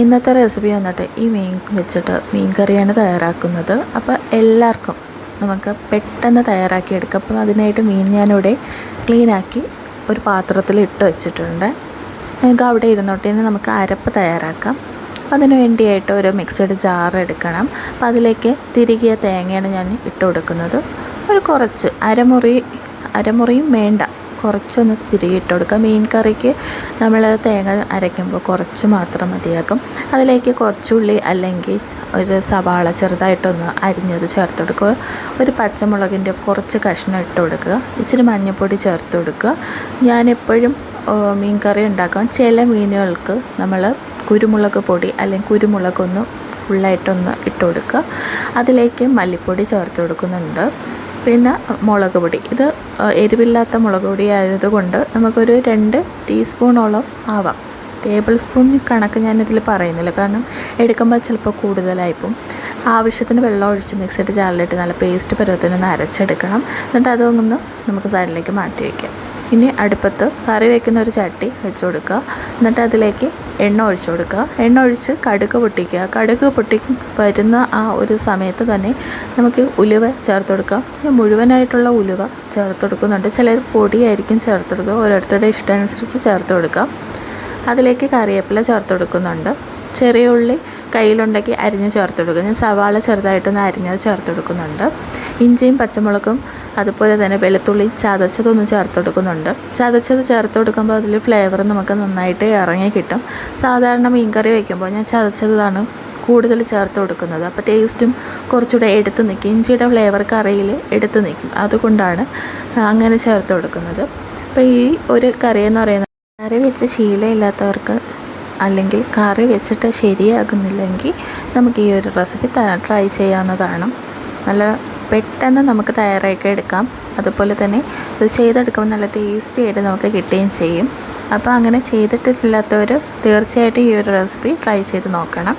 ഇന്നത്തെ റെസിപ്പി വന്നിട്ട് ഈ മീൻ വെച്ചിട്ട് മീൻ കറിയാണ് തയ്യാറാക്കുന്നത്. അപ്പോൾ എല്ലാവർക്കും നമുക്ക് പെട്ടെന്ന് തയ്യാറാക്കിയെടുക്കാം. അപ്പം അതിനായിട്ട് മീൻ ഞാനിവിടെ ക്ലീനാക്കി ഒരു പാത്രത്തിൽ ഇട്ട് വെച്ചിട്ടുണ്ട്. ഇത് അവിടെ ഇരുന്നോട്ടേ നമുക്ക് അരപ്പ് തയ്യാറാക്കാം. അപ്പം അതിന് വേണ്ടിയായിട്ട് ഒരു മിക്സഡ് ജാർ എടുക്കണം. അപ്പോൾ അതിലേക്ക് തിരികിയ തേങ്ങയാണ് ഞാൻ ഇട്ട് കൊടുക്കുന്നത്. ഒരു കുറച്ച് അരമുറി അരമുറിയും വേണ്ട. കുറച്ചൊന്ന് തിരികിട്ട് കൊടുക്കുക. മീൻ കറിക്ക് നമ്മൾ തേങ്ങ അരയ്ക്കുമ്പോൾ കുറച്ച് മാത്രം മതിയാക്കും. അതിലേക്ക് കുറച്ചുള്ളി അല്ലെങ്കിൽ ഒരു സവാള ചെറുതായിട്ടൊന്ന് അരിഞ്ഞത് ചേർത്ത് കൊടുക്കുക. ഒരു പച്ചമുളകിന്റെ കുറച്ച് കഷ്ണം ഇട്ട് കൊടുക്കുക. ഇച്ചിരി മഞ്ഞൾപ്പൊടി ചേർത്ത് കൊടുക്കുക. ഞാനെപ്പോഴും മീൻ കറി ഉണ്ടാക്കാം ചില മീനുകൾക്ക് നമ്മൾ കുരുമുളക് പൊടി അല്ലെങ്കിൽ കുരുമുളകൊന്ന് ഫുള്ളായിട്ടൊന്ന് ഇട്ട് കൊടുക്കുക. അതിലേക്ക് മല്ലിപ്പൊടി ചേർത്ത് കൊടുക്കുന്നുണ്ട്. പിന്നെ മുളക് പൊടി. ഇത് എരിവില്ലാത്ത മുളക് പൊടി ആയതുകൊണ്ട് നമുക്കൊരു രണ്ട് ടീസ്പൂണോളം ആവാം. ടേബിൾ സ്പൂൺ കണക്ക് ഞാനിതിൽ പറയുന്നില്ല. കാരണം എടുക്കുമ്പോൾ ചിലപ്പോൾ കൂടുതലായിപ്പോൾ ആവശ്യത്തിന് വെള്ളം ഒഴിച്ച് മിക്സിട്ട് ജാറിലിട്ട് നല്ല പേസ്റ്റ് പരുവത്തിനൊന്ന് അരച്ചെടുക്കണം. എന്നിട്ട് അതൊന്ന് നമുക്ക് സൈഡിലേക്ക് മാറ്റി വയ്ക്കാം ഇനി അടുപ്പത്ത് കറി വയ്ക്കുന്ന ഒരു ചട്ടി വെച്ച് കൊടുക്കുക. എന്നിട്ട് അതിലേക്ക് എണ്ണ ഒഴിച്ചു കൊടുക്കുക. എണ്ണ ഒഴിച്ച് കടുക് പൊട്ടിക്കുക. കടുക് പൊട്ടി വരുന്ന ആ ഒരു സമയത്ത് തന്നെ നമുക്ക് ഉലുവ ചേർത്ത് കൊടുക്കാം. ഞാൻ മുഴുവനായിട്ടുള്ള ഉലുവ ചേർത്ത് കൊടുക്കുന്നുണ്ട്. ചിലർ പൊടിയായിരിക്കും ചേർത്ത് കൊടുക്കുക. ഓരോരുത്തരുടെ ഇഷ്ടമനുസരിച്ച് ചേർത്ത് കൊടുക്കാം. അതിലേക്ക് കറിവേപ്പില ചേർത്ത് കൊടുക്കുന്നുണ്ട്. ചെറിയ ഉള്ളി കയ്യിലുണ്ടെങ്കിൽ അരിഞ്ഞ് ചേർത്ത് കൊടുക്കുക ഞാൻ സവാള ചെറുതായിട്ടൊന്ന് അരിഞ്ഞത് ചേർത്ത് കൊടുക്കുന്നുണ്ട്. ഇഞ്ചിയും പച്ചമുളകും അതുപോലെ തന്നെ വെളുത്തുള്ളി ചതച്ചതൊന്ന് ചേർത്ത് കൊടുക്കുന്നുണ്ട് ചതച്ചത് ചേർത്ത് കൊടുക്കുമ്പോൾ അതിൽ ഫ്ലേവർ നമുക്ക് നന്നായിട്ട് ഇറങ്ങി കിട്ടും. സാധാരണ മീൻകറി വയ്ക്കുമ്പോൾ ഞാൻ ചതച്ചതാണ് കൂടുതൽ ചേർത്ത് കൊടുക്കുന്നത് അപ്പോൾ ടേസ്റ്റും കുറച്ചുകൂടെ എടുത്ത് നിൽക്കും ഇഞ്ചിയുടെ ഫ്ലേവർ കറിയിൽ എടുത്ത് നിൽക്കും അതുകൊണ്ടാണ് അങ്ങനെ ചേർത്ത് കൊടുക്കുന്നത് അപ്പോൾ ഈ ഒരു കറി എന്ന് പറയുന്നത് കറി വെച്ച് ശീലമില്ലാത്തവർക്ക് അല്ലെങ്കിൽ കറി വെച്ചിട്ട് ശരിയാകുന്നില്ലെങ്കിൽ നമുക്ക് ഈ ഒരു റെസിപ്പി ട്രൈ ചെയ്യാവുന്നതാണ്. നല്ല പെട്ടെന്ന് നമുക്ക് തയ്യാറാക്കി എടുക്കാം. അതുപോലെ തന്നെ ഇത് ചെയ്തെടുക്കുമ്പോൾ നല്ല ടേസ്റ്റി ആയിട്ട് നമുക്ക് കിട്ടുകയും ചെയ്യും. അപ്പോൾ അങ്ങനെ ചെയ്തിട്ടില്ലാത്തവർ തീർച്ചയായിട്ടും ഈ ഒരു റെസിപ്പി ട്രൈ ചെയ്ത് നോക്കണം.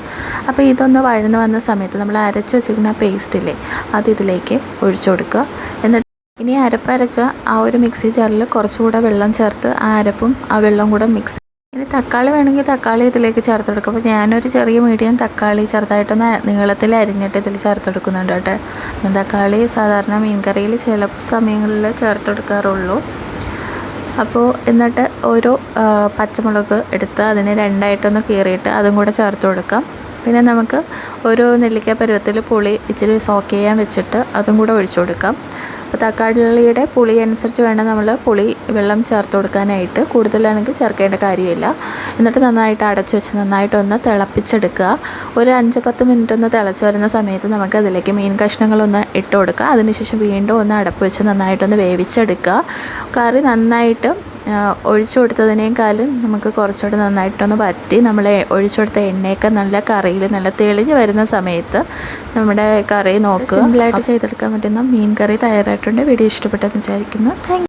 അപ്പോൾ ഇതൊന്ന് വഴന്ന് വന്ന സമയത്ത് നമ്മൾ അരച്ച് വെച്ചിരിക്കുന്ന പേസ്റ്റില്ലേ അത് ഇതിലേക്ക് ഒഴിച്ചു കൊടുക്കുക. എന്നിട്ട് ഇനി അരപ്പരച്ച ആ ഒരു മിക്സി ജാറിൽ കുറച്ചുകൂടെ വെള്ളം ചേർത്ത് ആ അരപ്പും ആ വെള്ളം കൂടെ മിക്സ് ഇനി തക്കാളി വേണമെങ്കിൽ തക്കാളി ഇതിലേക്ക് ചേർത്ത് കൊടുക്കും അപ്പോൾ ഞാനൊരു ചെറിയ മീഡിയം തക്കാളി ചെറുതായിട്ടൊന്ന് നീളത്തിൽ അരിഞ്ഞിട്ട് ഇതിൽ ചേർത്ത് കൊടുക്കുന്നുണ്ട് കേട്ടോ തക്കാളി സാധാരണ മീൻ കറിയിൽ ചില സമയങ്ങളിൽ ചേർത്ത് കൊടുക്കാറുള്ളൂ അപ്പോൾ എന്നിട്ട് ഓരോ പച്ചമുളക് എടുത്ത് അതിനെ രണ്ടായിട്ടൊന്ന് കീറിയിട്ട് അതും കൂടെ ചേർത്ത് കൊടുക്കാം. പിന്നെ നമുക്ക് ഒരു നെല്ലിക്ക പരുവത്തിൽ പുളി ഇച്ചിരി സോക്ക് ചെയ്യാൻ വെച്ചിട്ട് അതും കൂടെ ഒഴിച്ചു കൊടുക്കാം. അപ്പോൾ തക്കാളിയുടെ പുളി അനുസരിച്ച് വേണം നമ്മൾ പുളി വെള്ളം ചേർത്ത് കൊടുക്കാനായിട്ട്. കൂടുതലാണെങ്കിൽ ചേർക്കേണ്ട കാര്യമില്ല. എന്നിട്ട് നന്നായിട്ട് അടച്ചു വെച്ച് നന്നായിട്ടൊന്ന് തിളപ്പിച്ചെടുക്കുക. ഒരു അഞ്ച് പത്ത് മിനിറ്റ് ഒന്ന് തിളച്ച് വരുന്ന സമയത്ത് നമുക്ക് അതിലേക്ക് മീൻ കഷ്ണങ്ങളൊന്ന് ഇട്ട് കൊടുക്കുക. അതിനുശേഷം വീണ്ടും ഒന്ന് അടപ്പ് വെച്ച് നന്നായിട്ടൊന്ന് വേവിച്ചെടുക്കുക. കറി നന്നായിട്ട് ഒഴിച്ചു കൊടുത്തതിനേക്കാളും നമുക്ക് കുറച്ചുകൂടെ നന്നായിട്ടൊന്ന് പറ്റി നമ്മൾ ഒഴിച്ചു കൊടുത്ത എണ്ണയൊക്കെ നല്ല കറിയിൽ നല്ല തെളിഞ്ഞ് വരുന്ന സമയത്ത് നമ്മുടെ കറി നോക്കുക. സിമ്പിളായിട്ട് ചെയ്തെടുക്കാൻ പറ്റുന്ന മീൻ കറി തയ്യാറായിട്ടുണ്ട്. വീഡിയോ ഇഷ്ടപ്പെട്ടെന്ന് വിചാരിക്കുന്നു. താങ്ക്